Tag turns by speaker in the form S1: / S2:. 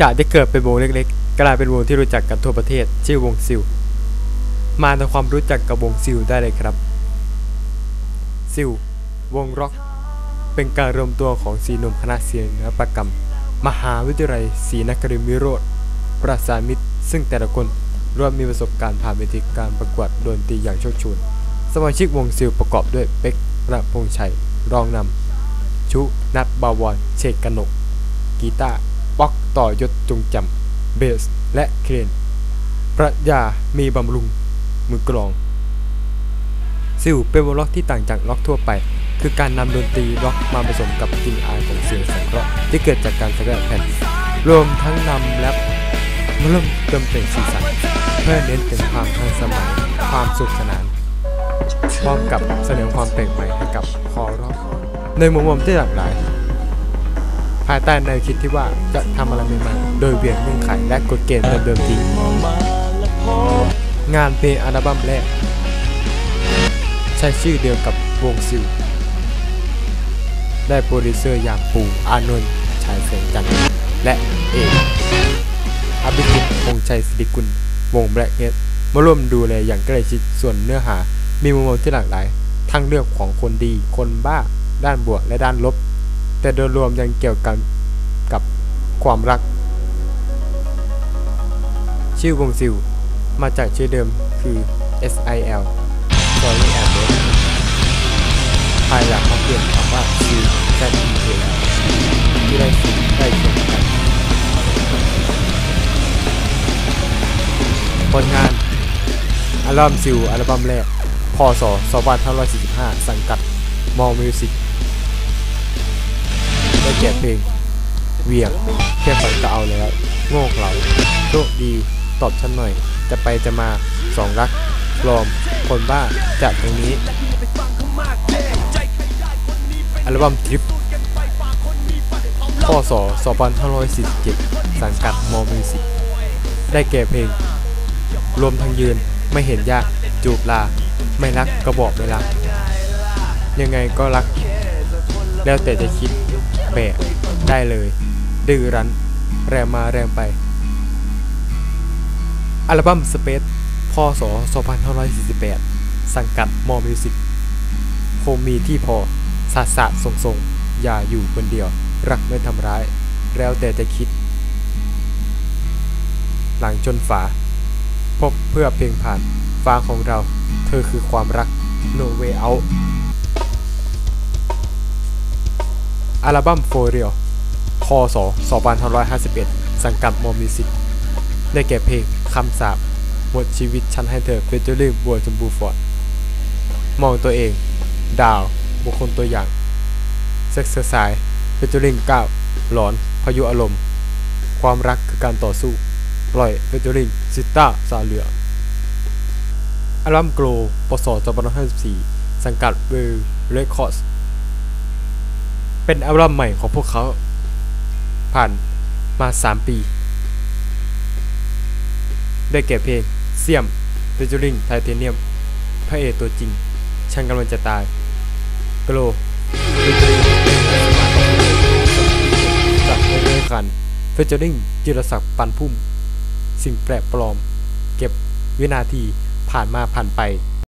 S1: จากจะเกิดเป็นวงเล็กๆ กลายเป็นวงที่รู้จักกันทั่วประเทศ ชื่อวงซิล มาทำความรู้จักกับวงซิลได้เลยครับ ซิล วงร็อก เป็นการรวมตัวของสีหนุ่มคณะศิลปกรรม มหาวิทยาลัยศรีนครินทร์วิโรธประสานมิตร ซึ่งแต่ละคนรวมมีประสบการณ์ผ่านเวทีการประกวดดนตรีอย่างโชคโชนสมาชิกวงซิลประกอบด้วยเป็กระพงษ์ชัย รองนำ ชุ นัดบาวรเชกกนก กีตาร์ ป๊อกต่อยศจงจำเบส และเครนปรัชญามีบำรุง มือกลอง ซิลเป็นวงล็อกที่ต่างจากล็อกทั่วไป คือการนำดนตรีล็อกมาผสมกับกลิ่นอายของเสียงสังเคราะห์ที่เกิดจากการสแกนแผ่นรวมทั้งนำแรปมาเริ่มเติมแต่งสีสันเพื่อเน้นถึงความทันสมัยความสุขสนานพร้อมกับเสนอความแปลกใหม่ให้กับคอร็อกในมุมมองที่หลากหลาย ภายใต้แนวคิดที่ว่าจะทำอะไรใหม่ๆโดยเวียนเงื่อนไขและกฎเกณฑ์เดิมๆทีงานเพลงอัลบั้มแรก ใช้ชื่อเดียวกับวงซิล ได้โปรดิวเซอร์อย่างปูอานนท์ชายแสงจันทร์และเอกอภิสิทธิ์พงชัยสิริกุล วงแบล็กเฮดมาร่วมดูแลอย่างใกล้ชิดส่วนเนื้อหามีมุมมองที่หลากหลาย ทั้งเรื่องของคนดีคนบ้า ด้านบวกและด้านลบ แต่โดยรวมยังเกี่ยวกันกับความรัก ชื่อวงซิล มาจากชื่อเดิมคือ SIL Sorry and Love ภายหลังเขาเปลี่ยนคำว่าซิล Z E A L ที่ได้สิ่งได้เคียงกันผลงานอัลบั้มซิลอัลบั้มแรก พศ 2545 สังกัดมอมิวสิก ได้แก่เพลงเวียงแค่ฝันก็เอาแล้ว โง่เขลาโชคดีตอบฉันหน่อย จะไปจะมาสองรักปลอมคนบ้าจากตรงนี้ อัลบั้มทริปพศ2547 สังกัดมอมิวสิกได้แก่เพลง รวมทั้งยืนไม่เห็นยากจูบลา ไม่รักก็บอกไม่รัก ยังไงก็รัก แล้วแต่จะคิด แปะได้เลย ดื้อรั้น แรงมาแรงไป อัลบั้มสเปซพศ 2548 สังกัดมอมิวสิกคงมีที่พอสะสะทรงทรงอย่าอยู่คนเดียว รักไม่ทำร้าย แล้วแต่จะคิด หลังจนฝา พบเพื่อเพลงผ่านฟ้าของเรา เธอคือความรัก No Way Out อัลบั้ม For Real พศ2551 สังกัดมอมิสิกได้แก่เพลงคำสาปหมดชีวิตฉันให้เธอเฟเจอริ่งบัวชมพูฟอร์ด มองตัวเอง ดาว บุคคลตัวอย่างเซ็กซ์ไซเฟเจอริ่ง9หลอน พายุอารมณ์ ความรักคือการต่อสู้ ปล่อยเฟเจอริงซิต้าซาเลืออัลบั้มโกลปศ2554 สังกัดเวลเรคคอร์ส เป็นอัลบั้มใหม่ของพวกเขา ผ่านมา 3 ปี ได้แก่เพลงเซียมเฟเจอริงไทเทเนียม พระเอกตัวจริง ช่างกำลังจะตายโกลจากเรื่อยๆคันเฟเจอริงจิรศักดิ์ปันพุ่ม สิ่งแปลกปลอม เก็บวินาทีผ่านมาผ่านไป